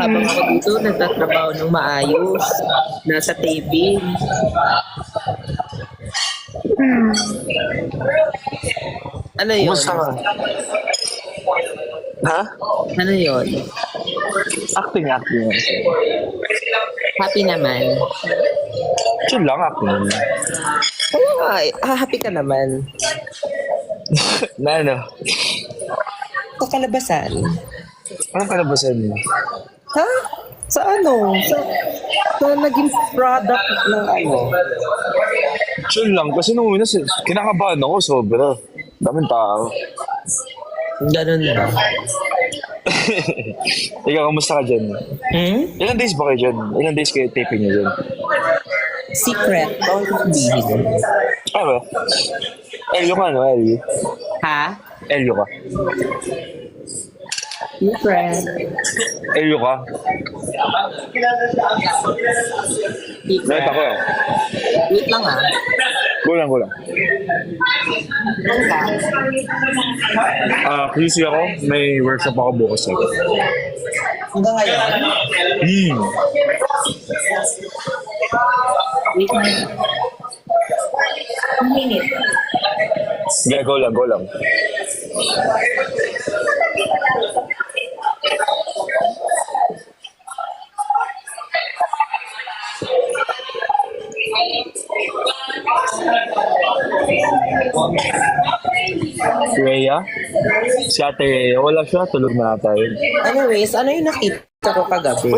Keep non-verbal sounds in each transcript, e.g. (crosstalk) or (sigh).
habang ako dito nagtatrabaho ng maayos. Nasa taping. Ano yun? Kumusta ka? Ha? Ano yun? Acting, acting. Happy naman. Chill lang, acting. Kaya nga, ah, happy ka naman. (laughs) na ano? Sa kalabasan. Anong kalabasan mo? Ha? Sa ano? Sa, sa naging product ng ano? Chill lang. Kasi nung una, kinakabahan ako sobra. Daming tao. Ganun ba? (laughs) Ikaw, kamusta ka dyan? Hmm? Ilang days ba kayo dyan? Ilang days kayo taping niyo dyan? Secret. Bawal ko sabihin. Ba? Elio ka, no? Elio. Ha? Elio ka. Secret. Elio ka. Secret. Right ako. eh. Wait lang ah. Kulang, kulang. Ano ka? Ah, QC ako. May workshop ako bukas eh. Hanggang ngayon? Hmm. Wait lang. Minute. Sige, go lang, go lang. Rhea? Si ate Rhea, wala siya. Tulog na ata yun. Anyways, ano yung nakita ko kagabi?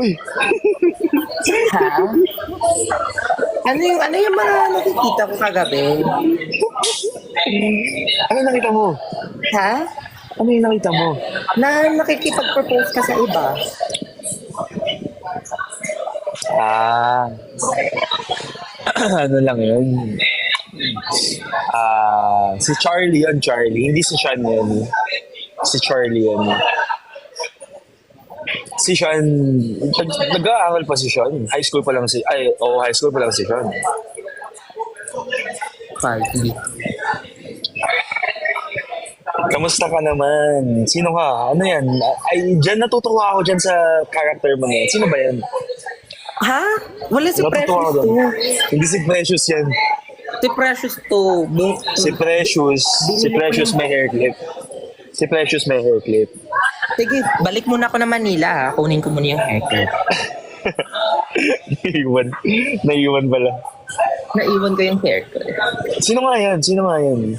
Uy! Ha? Ano yung, ano yung mga nakikita ko kagabi? Ano nakita mo? Ha? Ano yung nakita mo? Na nakikipag-propose ka sa iba? Ah. (clears throat) ano lang yun? Ah, si Charlie yun, Charlie. Hindi si Sean yun. Si Charlie yun. Si Sean, nag- nag-aaral pa si Sean. High school pa lang si, ay, oo, high school pa lang si Sean. Pagi. Kamusta ka naman? Sino ka? Ano yan? Ay, dyan natutuwa ako dyan sa character mo ngayon. Sino ba yan? Ha? Wala si Precious doon. 2. Hindi si Precious yan. Si Precious 2. Book. Si Precious, si Precious may hair clip. Si Precious may hair clip. Sige, balik muna ako na Manila ha. Kunin ko muna yung haircut. (laughs) Naiwan. Naiwan pala. Naiwan ko yung haircut. Sino nga yan? Sino nga yan?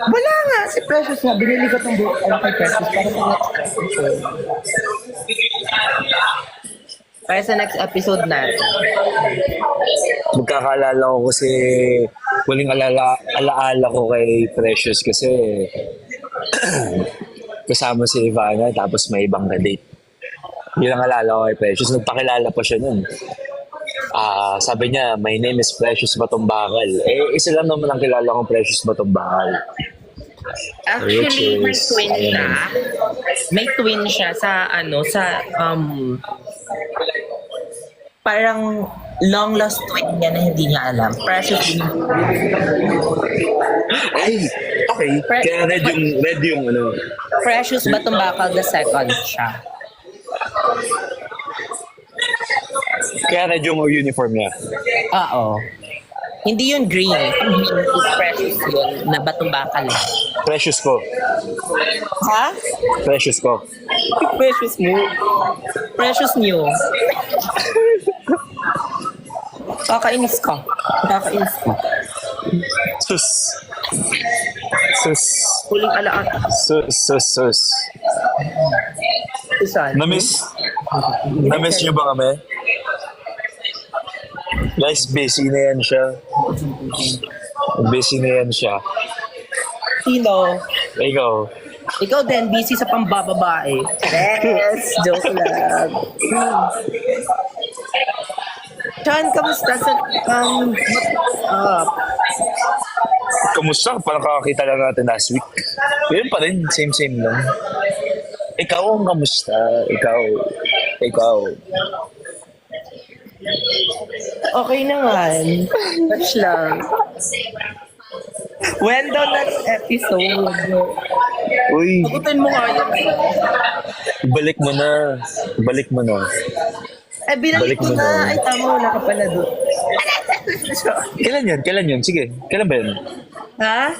Wala nga, si Precious nga. Binili ko itong book ano, kay Precious para sa next episode. Para sa next episode natin. Magkakaalala ko kasi huling alala, alaala ko kay Precious kasi (clears throat) kasama si Ivana tapos may ibang na-date. Yun ang alala ko kay Precious. Nagpakilala pa siya nun. Ah, sabi niya, my name is Precious Batumbakal. Eh, isa lang naman ang kilala kong Precious Batumbakal. Actually, may twin siya. May twin siya sa ano, sa um parang long lost twin niya na hindi niya alam. Precious din. Ay, okay. Pre- Kaya red yung, red yung ano. Precious Batumbakal the second siya. Kaya red yung uniform niya. Oo. Hindi yun green. Yung green is precious yun na Batumbakal. Precious ko. Ha? Precious ko. Precious mo. Precious new. Kakainis ka. Kakainis ka. Sus. Sus. Huling alaan. Sus, sus, sus. Isan. Na-miss? Na-miss niyo ba kami? Guys, busy na yan siya. Busy na yan siya. Sino? Ikaw. Ikaw din, busy sa pambababae. Yes! Joke lang. Chan, kamusta sa... Um, up? Kamusta? Parang kakakita lang natin last week. Yun pa rin. Same-same lang. Ikaw ang kamusta? Ikaw. Ikaw. Okay naman. Touch lang. When daw next episode? Uy, Sagutin mo nga yun. balik mo na. Balik mo na. Eh, binalik ko na. Ay, tama, wala ka pala doon. (laughs) Kailan yun? Kailan yun? Sige. Kailan ba yun? ha?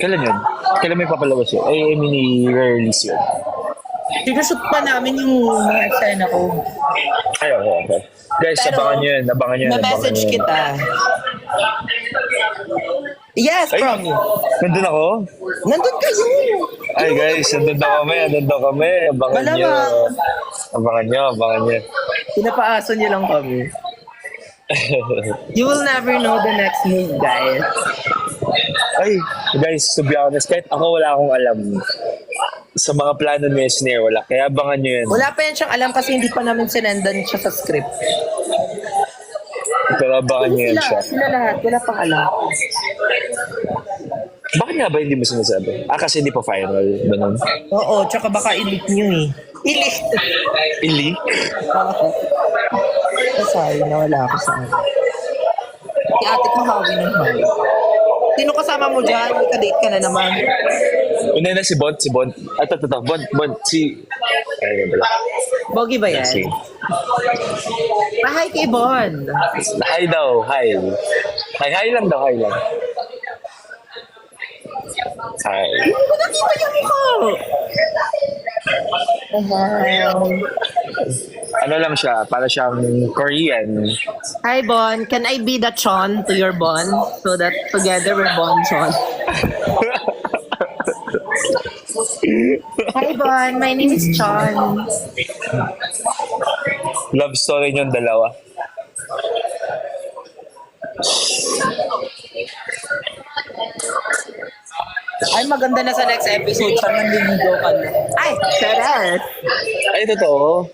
Kailan yun? Kailan may papalabas yun? Ay, I mean, i-release yun. Sinashoot pa namin yung mga eksena ko. Ay, okay, okay. Guys, Pero, abangan nyo yun. Abangan nyo yun. abangan Na-message yun. kita. Yes, Ay, from you. nandun ako? Nandun kayo. Ay guys, nandun na kami, nandun na kami. Abangan Malamang. nyo. Abangan nyo, abangan nyo. Pinapaaso niyo lang kami. You will never know the next move, guys. Ay, guys, to be honest, kahit ako wala akong alam sa mga plano ni Snare, wala. Kaya abangan nyo yun. Wala pa yan siyang alam kasi hindi pa namin sinendan siya sa script. Pero abangan nyo yun Sila, siya. sila lahat, wala pang alam. Bakit nga ba hindi mo sinasabi? Ah, kasi hindi pa final. Ganun. Oo, tsaka baka i-leak niyo eh. I-leak. I-leak? Oo. Sorry, nawala ako sa ano. Si ate ko hawi ng hawi. Sino kasama mo dyan? May ka-date ka na naman. Una na si Bont, si Bont. Ah, ito, ito. Bont, Bont, si... Ay, wala. Bogi ba yan? Si... Bahay kay Bon. Hi daw, hi. Hi, hi lang daw, hi lang. Hi. Hindi ko nakita yung mukha. Wow. Ano lang siya, para siyang Korean. Hi, Bon. Can I be the Chon to your Bon? So that together we're Bon Chon. Hi, Bon. My name is Chon. Love story niyong dalawa. Ay, maganda na sa next episode. Siya nanliligo ka na. Ay, sarap. Ay, totoo.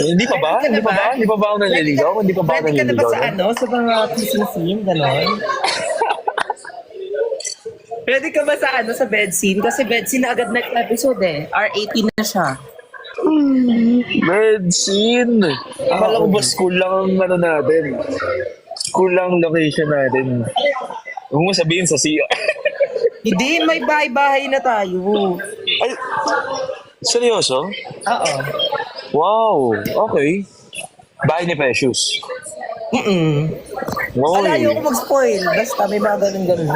Hindi pa ba? Hindi pa ba? Hindi pa ba ako nanliligaw? Hindi pa ba ako Ready ka na ba nanliligaw? sa ano? Sa mga kissing scene? Ganon? (laughs) Ready ka ba sa ano? Sa bed scene? Kasi bed scene na agad next episode eh. R18 na siya. Medicine! Akala ko ba school lang ang ano natin? School lang location natin. Huwag mo sabihin sa CR. (laughs) Hindi, may bahay-bahay na tayo. Ay, seryoso? Oo. Wow, okay. Bahay ni Precious. Mm-mm. Wow. Wala ayoko mag-spoil. Basta may mga ganun-ganun.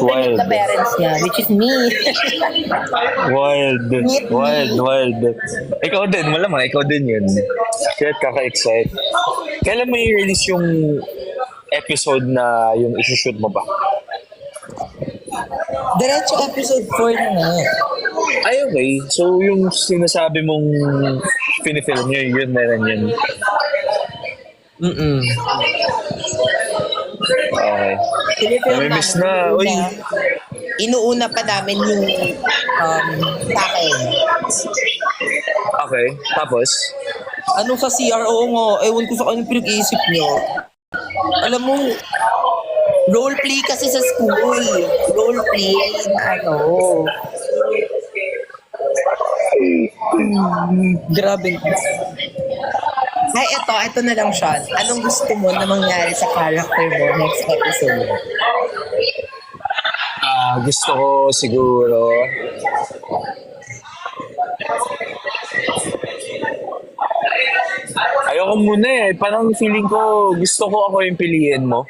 Wild. The parents niya, which is me. Wild. Meet me. Wild, wild. Ikaw din, malamang, ikaw din yun. Kaya kaka-excite. Kailan may release yung episode na yung isushoot mo ba? Diretso episode 4 na nga. Ay, okay. So, yung sinasabi mong pinifilm nyo, yun meron yun. Mm-mm. Okay. Pinifilm Namimiss namin na. Uy. una. Inuuna pa namin yung um, takin. Okay. Tapos, Anong sa CRO nga? Ewan ko sa kanyang pinag-iisip niyo. Alam mo, roleplay kasi sa school. Roleplay na ano. Grabe. Ay, eto, eto na lang, Sean. Anong gusto mo na mangyari sa character mo next episode? ah gusto ko siguro Ayoko muna eh. Parang feeling ko, gusto ko ako yung piliin mo.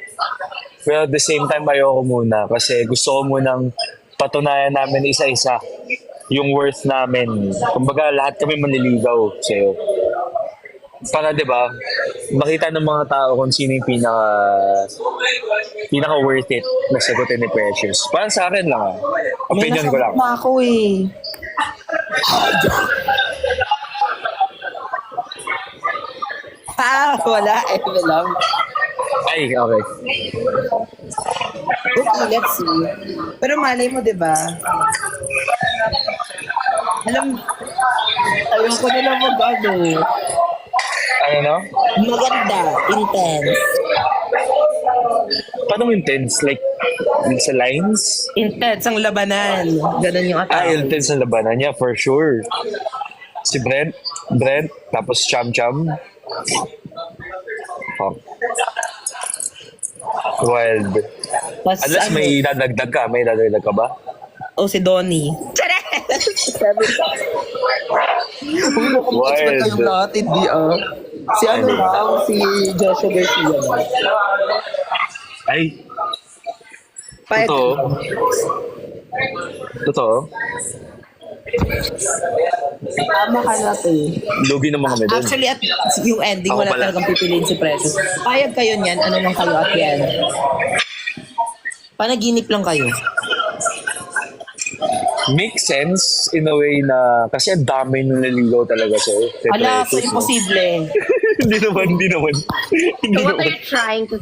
Pero at the same time, ayoko muna. Kasi gusto ko munang patunayan namin isa-isa yung worth namin. Kumbaga, lahat kami manliligaw sa'yo. Para, di ba, makita ng mga tao kung sino yung pinaka pinaka worth it na sagutin ni Precious. Parang sa akin lang ah. Opinion ko lang. Na ako eh. Ah, wala. Eh, lang. Ay, okay. Okay, let's see. Pero malay mo, di ba? Alam, ayoko nila mag ano, Ano no? maganda, intense. Paano intense? Like, sa lines? Intense ang labanan. Ganun yung Ah, atake. intense ang labanan niya, for sure. Si Brent, Brent, tapos Cham Cham. Oh. Wild. Pas, Unless ano, may dadagdag ka, may dadagdag ka ba? O si Donnie. Wild. expect kayong lahat, hindi ah. Si ano lang, si Joshua Garcia. Ay, totoo. Totoo. Tama ka na to. Lugi naman kami doon. Actually, at yung ending, Ako wala pala. talagang pipiliin si Precious. Payag kayo niyan, ano lang kayo at yan. Panaginip lang kayo. Makes sense in a way na kasi ang dami nung naliligaw talaga sa'yo. Kay Ala, so imposible. Hindi naman, hindi naman. Hindi So what naman. are you trying to...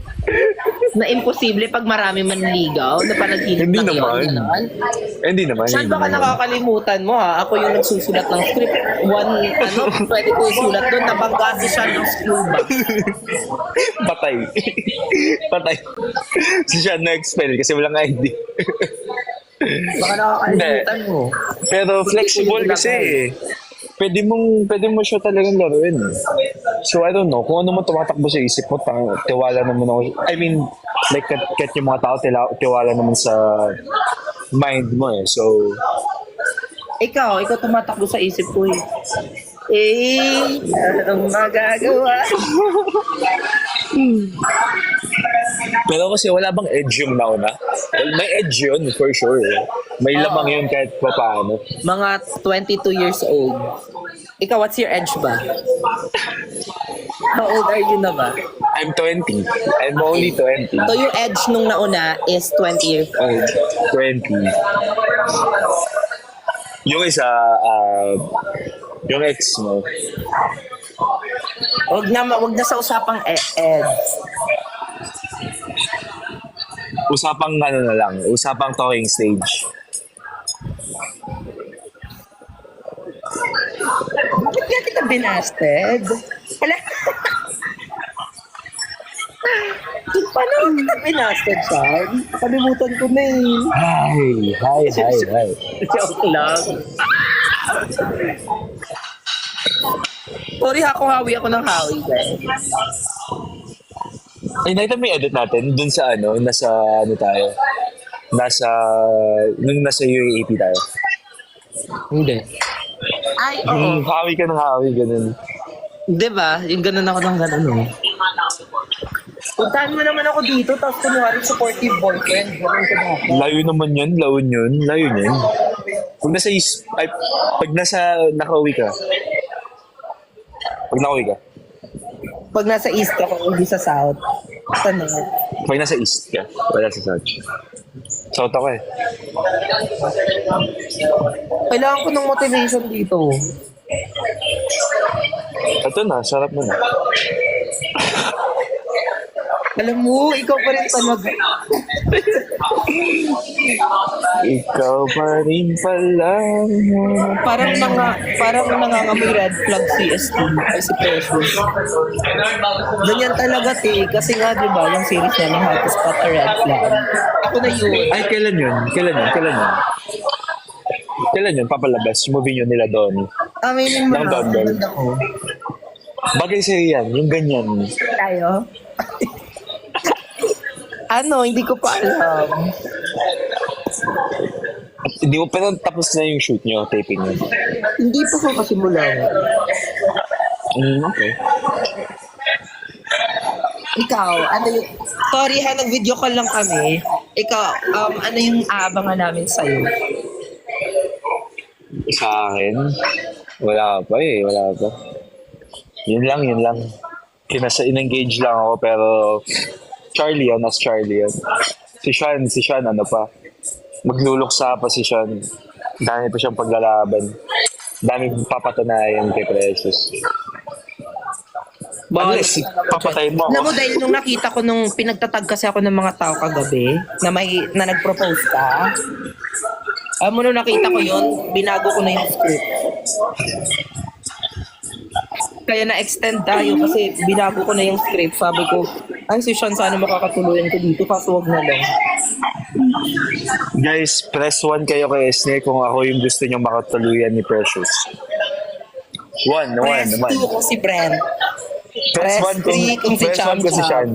Na imposible pag marami manligaw na panaginip Hindi lang naman. yun. ganon? Hindi naman. Saan hindi ba ka naman. nakakalimutan mo ha? Ako yung nagsusulat ng script. One, ano, (laughs) pwede ko isulat doon. Nabangga si siya ng scuba. (laughs) Patay. (laughs) Patay. Si siya na-expel kasi walang ID. Baka nakakalimutan mo. Pero flexible kasi eh. Pwede mong, pwede mo siya talagang laruin. eh. So I don't know, kung ano mo tumatakbo sa isip mo, tang, tiwala naman ako. I mean, like, kat, kat yung mga tao, tila, tiwala naman sa mind mo eh. So, Ikaw, ikaw tumatakbo sa isip ko eh. Eh, anong magagawa? pero kasi wala bang edge yung nauna? Well, may edge yun, for sure. May Oo. lamang yun kahit pa paano. Mga 22 years old. Ikaw, what's your edge ba? How old are you na ba? I'm 20. I'm only 20. So yung edge nung nauna is 20 years old. 20. Yung isa, ah, yung ex mo, Wag na, wag na sa usapang e- edge. usapang ano na lang, usapang talking stage. Kita binasted? Hala? Paano kita binasted, Sean? Kalimutan ko na eh. Hi, hi, hi, hi. Joke lang. Sorry ha, kung hawi ako ng hawi, guys. Ay, nakita yung edit natin dun sa ano, nasa ano tayo, nasa, nung nasa UAAP tayo. Hindi. Ay, oo. Hawi ka ng hawi, ganun. Di ba? Yung ganun ako ng ganun, no? Puntahan mo naman ako dito, tapos kunwari supportive boyfriend. Ganun ka na. Layo naman yun, layo yun, layo yun. Pag nasa, is, ay, pag nasa, nakauwi ka, pag nakauwi ka, Pag nasa east ako, hindi sa south. Ano? pag nasa east ka, wala sa south. South ako eh. Kailangan ko ng motivation dito. Ito na, sarap mo na. Alam mo, ikaw pa rin talaga. (laughs) Ikaw pa rin pala. Parang nanga, parang nangangamoy red flag si ST ay si Precious. Ganyan talaga, te. Kasi nga, di ba, yung series niya ng How to Spot a Red Flag. Ako na yun. Ay, kailan yun? Kailan yun? Kailan yun? Kailan yun? Papalabas? Movie yun nila doon. Aminin mo na, ko. Bagay sa'yo yan, yung ganyan. Tayo? Ano, hindi ko pa alam. Hindi mo pa tapos na yung shoot nyo, taping nyo. Hindi pa ko kasimula. Mm, okay. Ikaw, ano yung... Sorry ha, nag-video call lang kami. Ikaw, um, ano yung aabangan namin sa'yo? Sa akin, wala pa eh, wala pa. Yun lang, yun lang. Kinasa in-engage lang ako pero Charlie yan, as Charlie yan. Si Sean, si Sean ano pa. Magluluksa pa si Sean. Dami pa siyang paglalaban. Dami papatunayan kay Precious. Bawal. Unless, papatayin mo Alam mo, ako. dahil nung nakita ko nung pinagtatag kasi ako ng mga tao kagabi, na may na nag-propose ka, alam mo nung nakita ko yun, binago ko na yung script. Kaya na-extend tayo kasi binago ko na yung script. Sabi ko, ay si Sean, sana makakatuluyan ko dito, kaso wag na lang. Guys, press 1 kayo kay Esne kung ako yung gusto nyo makatuluyan ni Precious. 1, 1, Press 2 1. kung si Brent. Press Press 1 kung, kung si press Cham 1 kung si. Sean.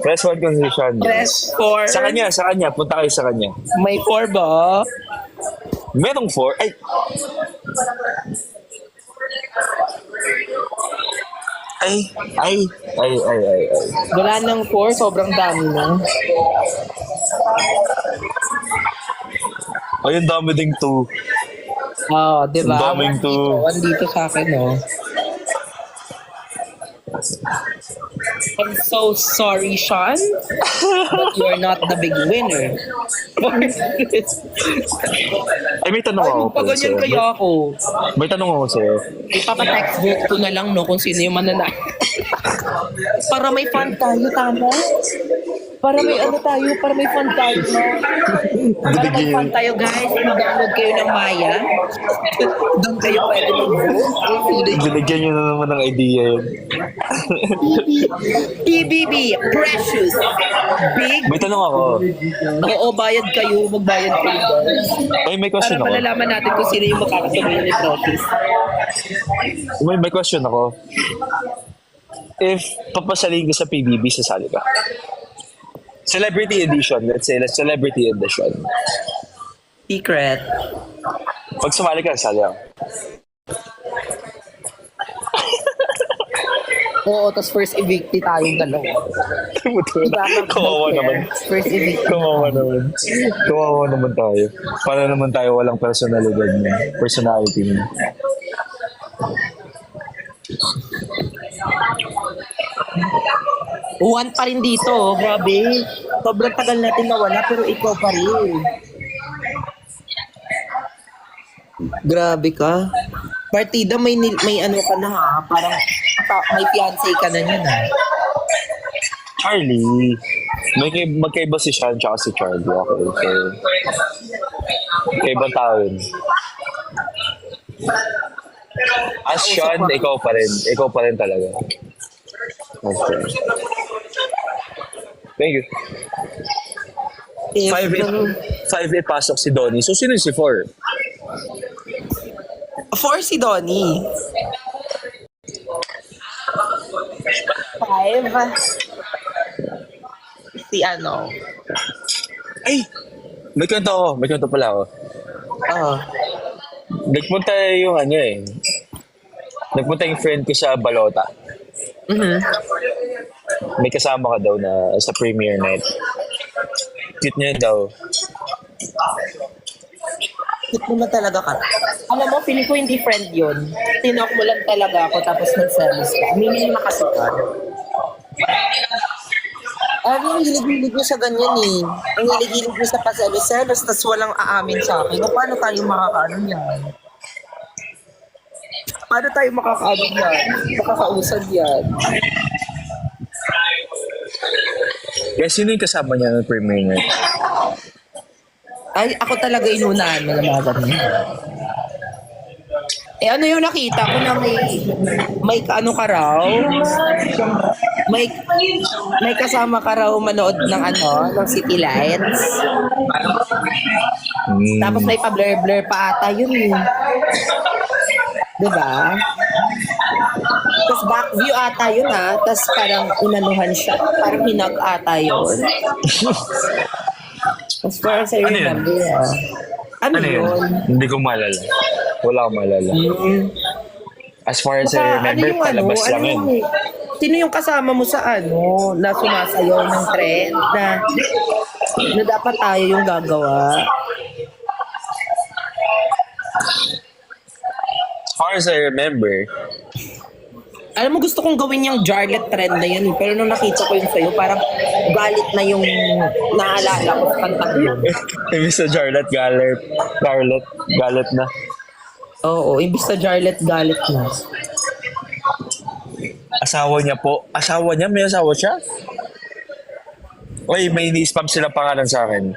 Press 1 kung si Sean. Press 4. Sa kanya, sa kanya. Punta kayo sa kanya. May 4 ba? Merong four? Ay! Ay, ay, ay, ay, ay, ay. Wala nang four, sobrang dami na. Ay, ang dami ding two. Oo, di ba? Ang daming to. Andito, andito sa akin, no? I'm so sorry, Sean, but you are not the big winner. (laughs) (laughs) Ay, may tanong Ay, ako. pa ganyan sa'yo. kaya ako. May, tanong ako sa'yo. Ipapatext vote ko na lang, no, kung sino yung mananalo. (laughs) para may fun tayo, tama? Para may ano tayo, para may fun tayo, no? Para may fun tayo, guys. Mag-download kayo ng Maya. Doon kayo pwede mag-vote. Binigyan niyo na naman ng idea yun. PBB, precious, big. May tanong ako. Oo, bayad kayo, magbayad kayo. may Para question ako. malalaman natin kung sino yung makakasabay ni Precious. May, may question ako. If papasaling ka sa PBB, sasali ka? Celebrity edition, let's say, let's celebrity edition. Secret. Pag sumali ka, sasali ako. (laughs) Oo, tapos first evictee tayong dalawa. Diba? Kawawa naman. First evictee. Kawawa naman. Kawawa naman tayo. Para naman tayo walang personalidad niya. Personality niya. One pa rin dito, oh. grabe. Sobrang tagal natin nawala, pero ikaw pa rin. Grabe ka. Partida, may, may ano ka na ha, parang may fiancé ka na niyan ha. Charlie. May kay, magkaiba si Sean tsaka si Charlie. Okay. So, magkaibang tao yun. As Sean, ikaw pa rin. Ikaw pa rin talaga. Okay. Thank you. Five eight, five eight pasok si Donnie. So, sino si four? For si Donnie. Five. Si ano. Ay! May kwento ako. May kwento pala ako. Ah. Nagpunta yung ano eh. Nagpunta yung friend ko sa Balota. Mhm. May kasama ka daw na sa premiere night. Cute niya daw. Hit mo na talaga ka. Alam mo, feeling ko hindi friend yun. Tinok mo lang talaga ako tapos nag-service ka. Na kasi ka. Ano yung hilig-hilig mo sa ganyan eh. Ang hilig-hilig mo sa paselos-selos tapos walang aamin sa akin. O paano tayo makakaano yan? Paano tayo makakaano yan? Makakausad yan? Kaya sino yung kasama niya ng premiere night? Ay, ako talaga inunahan mo mga ganyan. Eh ano yung nakita ko na may may ano ka raw? May may kasama ka raw manood ng ano, ng City Lights. Hmm. Tapos may pa-blur-blur pa ata yun eh. Diba? Tapos back view ata yun ha. Tapos parang inanuhan siya. Parang hinag ata yun. (laughs) As far as I Ano yun? remember. ah. Ano, Ano yun? yun? Hindi ko maalala. Wala akong maalala. Mm. As far as Baka, I remember, palabas lang yun. yung, sino yung kasama mo sa ano, na sumasayaw ng trend na, na dapat tayo yung gagawa? As far as I remember, Alam mo, gusto kong gawin yung jarlet trend na yun. eh. Pero nung nakita ko yun sa'yo, parang galit na yung naalala ko sa kantang yun. (laughs) imbis sa Charlotte, Galet, Charlotte, Galet na. Oo, imbis sa jarlet, galit na. Asawa niya po. Asawa niya? May asawa siya? Uy, may ni-spam silang pangalan sa akin.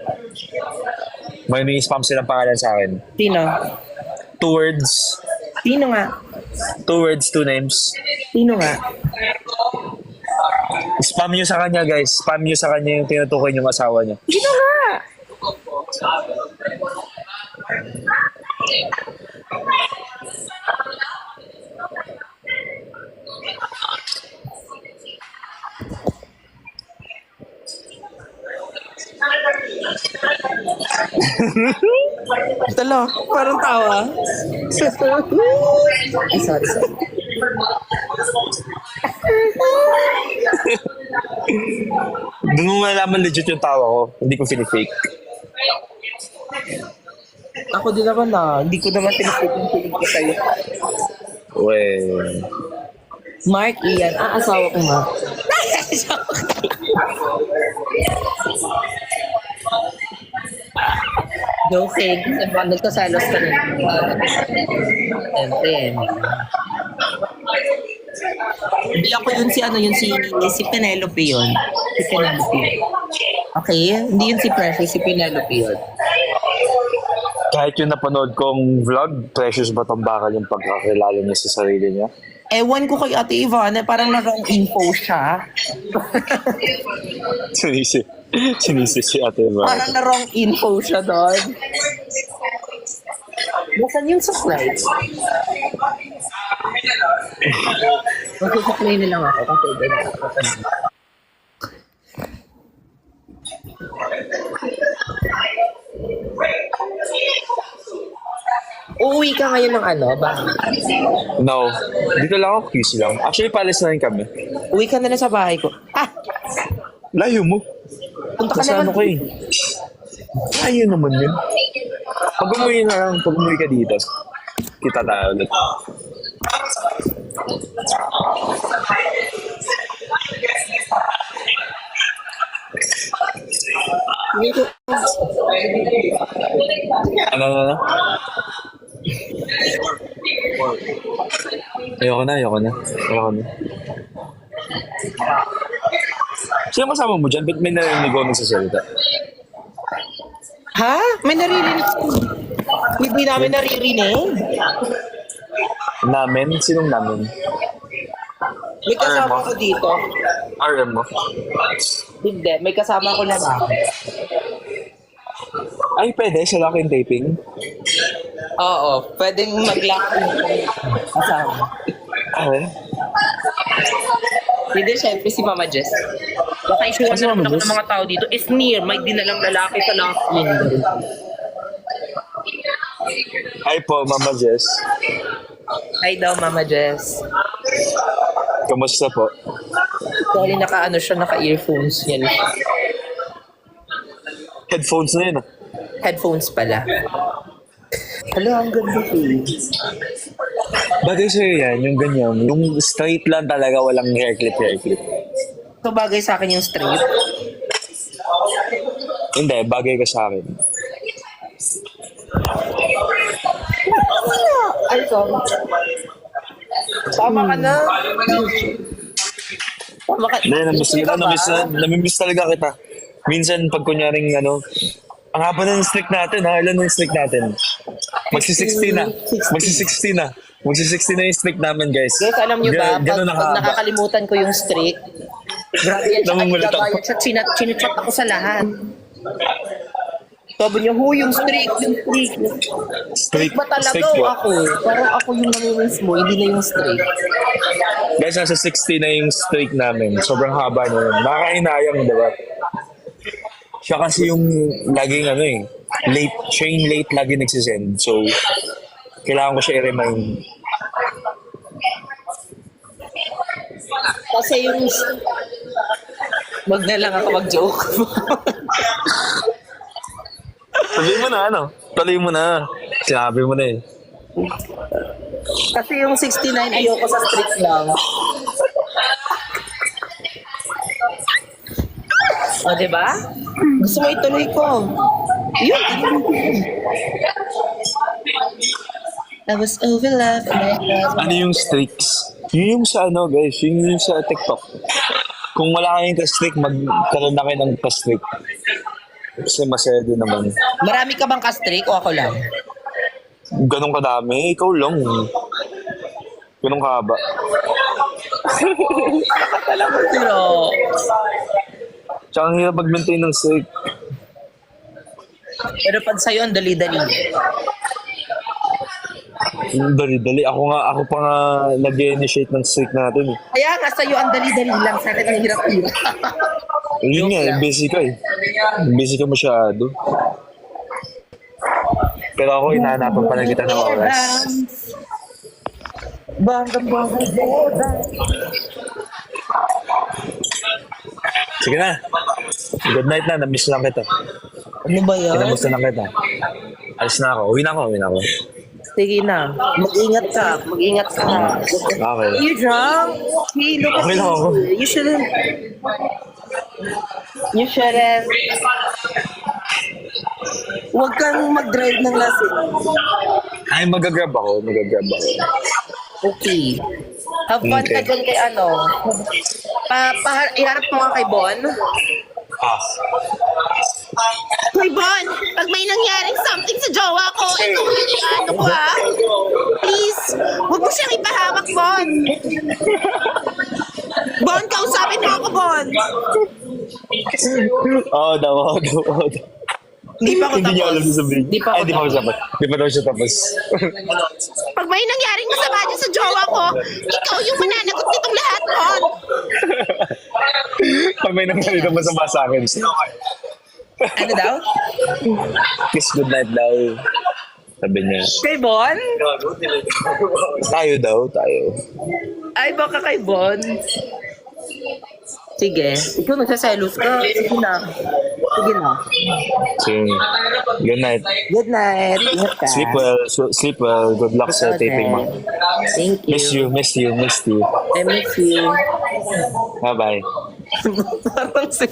May ni-spam silang pangalan sa akin. Sino? Two words. Sino nga? Two words, two names. Sino nga? Spam niyo sa kanya, guys. Spam niyo sa kanya yung tinutukoy yung asawa niya. Sino nga? Tala, parang tawa. Ay, sorry, sorry. Doon mo malaman legit yung tawa ko. Hindi ko fake. Ako din naman na, hindi ko naman pinipig yung piling ko sa'yo. Well, Mark, Ian, ah, asawa ko nga. (laughs) Joking, kasi ba nagsasalos ka rin. Siyempre. Hindi ako yun si ano yun si si Penelope yun. Si Penelope. Okay? Hindi yun si Precious, si Penelope yun. kahit yung napanood kong vlog, precious ba tong bakal yung pagkakilala niya sa sarili niya? Ewan ko kay Ate Ivana, parang na wrong info siya. (laughs) Sinisi. Sinisi si ate ba? Parang na wrong info siya doon. Nasaan yung supply? Magsusupply na lang ako kasi ganyan ako. Uuwi ka ngayon ng ano ba? No. Dito lang ako, QC lang. Actually, palis na rin kami. Uwi ka na lang sa bahay ko. Ah! Layo mo. Punta ka Nasa ano naman. ko eh. Layo naman yun. Pag umuwi na lang, pag umuwi ka dito, kita tayo ulit. Ano, ano, ano? Ayoko na, ayoko na. Ayoko na. Sino kasama mo dyan? Ba't may narinig ko nagsasalita? Ha? May naririnig. Hindi namin naririnig. Namin? Sinong namin? May kasama ko dito. RM mo? Hindi, may kasama ko na bahay. Ay, pwede. Sa lock and taping. Oo, pwedeng mag-lock kasama. Ay. Hindi, syempre si Mama Jess. Baka isuwan Si na naman ako Jess? ng mga tao dito. Is near, may dinalang lalaki sa lock in. Ay po, Mama Jess. Hi daw, Mama Jess. Kamusta po? Sorry, naka-ano siya, naka-earphones yan. Headphones na yun ah. Headphones pala. Hala, ang ganda ko eh. Bagay sa'yo yan, yung ganyan. Yung straight lang talaga, walang hair clip, hair clip. Ito bagay sa akin yung straight. Hindi, bagay ka sa akin. Ay, sorry. Tama ka na. Tama ka. Hindi, namiss, ba? namiss, namimiss talaga kita. Minsan, pag kunyaring ano, ang haba na ng streak natin ha, ilan na yung streak natin? Magsi-16 na. Magsi-16 na. Magsi-16 na yung streak namin, guys. Guys, alam nyo ba, pag, pag nakakalimutan ko yung streak, grabe yan siya. Namumulit ako. Chinat, chinachat ako sa lahat. Sabi niya, hu, yung streak, yung streak. Streak, ba talaga streak po. ako? Parang ako yung namimiss mo, hindi na yung streak. Guys, nasa 60 na yung streak namin. Sobrang haba na yun. Nakakainayang, di ba? Siya kasi yung laging ano eh, late, siya yung late lagi nagsisend. So, kailangan ko siya i-remind. Kasi yung... Wag na lang ako mag-joke. Sabihin mo na ano, tuloy mo na. Sinabi mo na eh. Kasi yung 69, ayoko sa streak lang. O, di ba? Gusto mo ituloy ko. Yun. I was over love and I love Ano yung streaks? Yun yung sa ano guys, yun yung sa TikTok. Kung wala kayong ka-streak, magkaroon na kayo ng ka-streak. Kasi masaya din naman. Marami ka bang ka-streak o ako lang? Ganong kadami, ikaw lang. Ganong kahaba. Pero, Tsaka ang hirap mag-maintain ng streak. pero pag sa'yo, ang dali-dali. Dali-dali. Ako nga, ako pa nga nag-initiate ng streak natin. eh. Kaya nga sa'yo, ang dali-dali lang. Sa akin, ang hirap-hirap. Yun nga, eh, busy ka eh. Busy ka masyado. Pero ako, hinahanapan pa lang kita ng oras. Bandang bandang boda. Sige na. Good night na. Namiss lang kita. Ano ba yan? Kinamusta lang kita. Alis na ako. Uwi na ako. Uwi na ako. Sige na. Mag-ingat ka. Mag-ingat ka. Okay. You drunk? Hey, look at Okay lang ako. you. You shouldn't. You shouldn't. Huwag kang mag-drive ng lasing. Ay, magagrab ako. Magagrab ako. Okay. Have fun Okay. ka dyan kay ano. Pa, pa, iharap mo nga kay Bon. Ah. Hoy, Bon! Pag may nangyaring something sa jowa ko, ikaw yung ano ko, ha? Please, huwag mo siyang ipahamak, Bon! Bon, kausapin mo ako, Bon! Oo daw. Oo daw. Oo daw. Hindi pa ako Hindi niya tapos. alam sasabihin. Hindi pa Ay, ako di pa ako tapos. tapos. Di pa daw siya tapos. Pag may nangyaring masama dyan sa jowa ko, ikaw yung mananagot nitong lahat, Bon! Pag may nangyari na masama sa akin. Ano daw? Kiss good night daw. Sabi niya. Kay Bon? Tayo daw, tayo. Ay, baka kay Bon. Sige. Ikaw nagsaselos ka. Sige na. Sige na. So, good night. Good night. Ingat ka. Sleep well. so- Sleep well. Good luck sa Okay. taping mo. Thank you. Miss you, miss you, miss you. I miss you. Bye-bye. (laughs) Parang si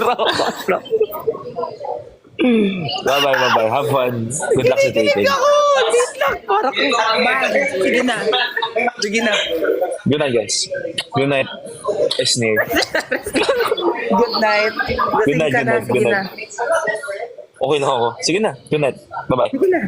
Rafa. Bye-bye, bye-bye. Have fun. Good luck sa taping. Ako! Wait lang. Parang Bye. Sige na. Sige na. Good night, guys. Good night. Esnir. Good night. Good night, good night, good night. Okay na ako. Sige na. Good night. Bye-bye. Sige na.